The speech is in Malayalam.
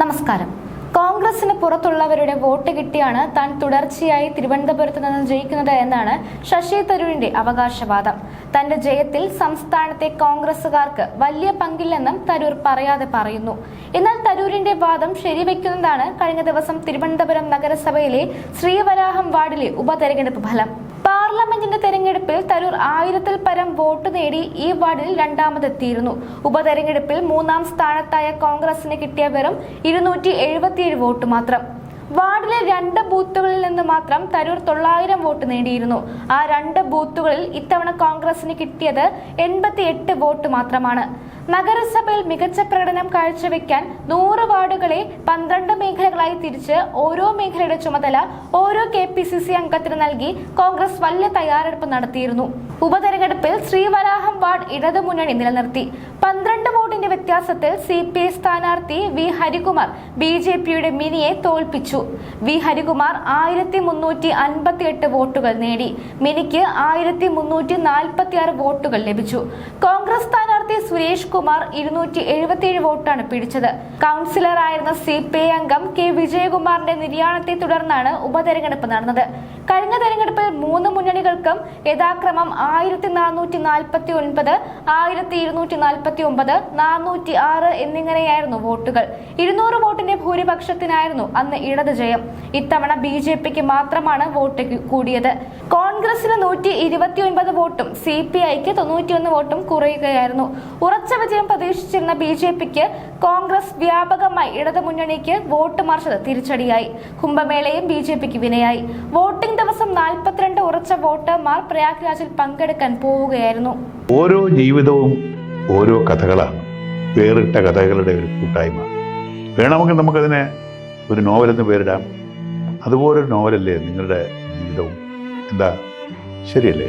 നമസ്കാരം. കോൺഗ്രസിന് പുറത്തുള്ളവരുടെ വോട്ട് കിട്ടിയാണ് താൻ തുടർച്ചയായി തിരുവനന്തപുരത്ത് നിന്ന് ജയിക്കുന്നത് എന്നാണ് ശശി തരൂരിന്റെ അവകാശവാദം. തന്റെ ജയത്തിൽ സംസ്ഥാനത്തെ കോൺഗ്രസുകാർക്ക് വലിയ പങ്കില്ലെന്നും തരൂർ പറയാതെ പറയുന്നു. എന്നാൽ തരൂരിന്റെ വാദം ശരിവെക്കുന്നതാണ് കഴിഞ്ഞ ദിവസം തിരുവനന്തപുരം നഗരസഭയിലെ ശ്രീവരാഹം വാർഡിലെ ഉപതെരഞ്ഞെടുപ്പ് ഫലം. പാർലമെന്റിന്റെ തെരഞ്ഞെടുപ്പിൽ തരൂർ ആയിരത്തിൽ പരം വോട്ട് നേടി ഈ വാർഡിൽ രണ്ടാമതെത്തിയിരുന്നു. ഉപതെരഞ്ഞെടുപ്പിൽ മൂന്നാം സ്ഥാനത്തായ കോൺഗ്രസിന് കിട്ടിയ വെറും ഇരുന്നൂറ്റി എഴുപത്തിയേഴ് വോട്ട് മാത്രം. വാർഡിലെ രണ്ട് ബൂത്തുകളിൽ നിന്ന് മാത്രം തരൂർ തൊള്ളായിരം വോട്ട് നേടിയിരുന്നു. ആ രണ്ട് ബൂത്തുകളിൽ ഇത്തവണ കോൺഗ്രസിന് കിട്ടിയത് എൺപത്തിയെട്ട് വോട്ട് മാത്രമാണ്. നഗരസഭയിൽ മികച്ച പ്രകടനം കാഴ്ചവെക്കാൻ നൂറ് വാർഡുകളെ പന്ത്രണ്ട് മേഖലകളായി തിരിച്ച് ഓരോ മേഖലയുടെ ചുമതല ഓരോ കെ പി സി സി അംഗത്തിന് നൽകി കോൺഗ്രസ് വലിയ തയ്യാറെടുപ്പ് നടത്തിയിരുന്നു. ഉപതെരഞ്ഞെടുപ്പിൽ ശ്രീവരാഹം വാർഡ് ഇടതുമുന്നണി നിലനിർത്തി. പന്ത്രണ്ട് വോട്ടിന്റെ വ്യത്യാസത്തിൽ സി പി ഐ സ്ഥാനാർത്ഥി വി ഹരികുമാർ ബി ജെ പിയുടെ മിനിയെ തോൽപ്പിച്ചു. വി ഹരികുമാർ ആയിരത്തി മുന്നൂറ്റി അൻപത്തി എട്ട് വോട്ടുകൾ നേടി. മിനിക്ക് ആയിരത്തി മുന്നൂറ്റി നാൽപ്പത്തി ആറ് വോട്ടുകൾ ലഭിച്ചു. കോൺഗ്രസ് സ്ഥാനാർത്ഥി സുരേഷ് കുമാർ ഇരുന്നൂറ്റി എഴുപത്തിയേഴ് വോട്ടാണ് പിടിച്ചത്. കൗൺസിലറായിരുന്ന സി പി ഐ അംഗം കെ വിജയകുമാറിന്റെ നിര്യാണത്തെ തുടർന്നാണ് ഉപതെരഞ്ഞെടുപ്പ് നടന്നത്. കഴിഞ്ഞ തെരഞ്ഞെടുപ്പിൽ മൂന്ന് മുന്നണികൾക്കും യഥാക്രമം ആയിരത്തി നാനൂറ്റി നാൽപ്പത്തി ഒൻപത് ആയിരത്തി ഇരുന്നൂറ്റി നാൽപ്പത്തി ഒമ്പത് നാനൂറ്റി ആറ് എന്നിങ്ങനെയായിരുന്നു വോട്ടുകൾ. ഇരുന്നൂറ് വോട്ടിന്റെ ഭൂരിപക്ഷത്തിനായിരുന്നു അന്ന് ഇടത് ജയം. ഇത്തവണ ബി ജെ പിക്ക് മാത്രമാണ് വോട്ട് കൂടിയത്. കോൺഗ്രസിന് നൂറ്റി ഇരുപത്തി ഒൻപത് വോട്ടും സി പി ഐക്ക് തൊണ്ണൂറ്റിയൊന്ന് വോട്ടും കുറയുകയായിരുന്നു. ഉറച്ച വിജയം പ്രതീക്ഷിച്ചിരുന്ന ബി ജെ പിക്ക് കോൺഗ്രസ് വ്യാപകമായി ഇടതുമുന്നണിക്ക് വോട്ട് മറിച്ചത് തിരിച്ചടിയായി. കുംഭമേളയും ബി ജെ പിക്ക് വിനയായി. വോട്ടിംഗ് ദിവസം നാൽപ്പത്തിരണ്ട് ഉറച്ച വോട്ടർമാർ പ്രയാഗ്രാജിൽ പങ്കെടുക്കാൻ പോവുകയായിരുന്നു. ഓരോ ജീവിതവും ഓരോ കഥകളാണ്. വേറിട്ട കഥകളുടെ ഒരു കൂട്ടായ്മ. വേണമെങ്കിൽ നമുക്കതിനെ ഒരു നോവലെന്ന് പേരിടാം. അതുപോലൊരു നോവലല്ലേ നിങ്ങളുടെ ജീവിതവും? എന്താ? ശരിയല്ലേ?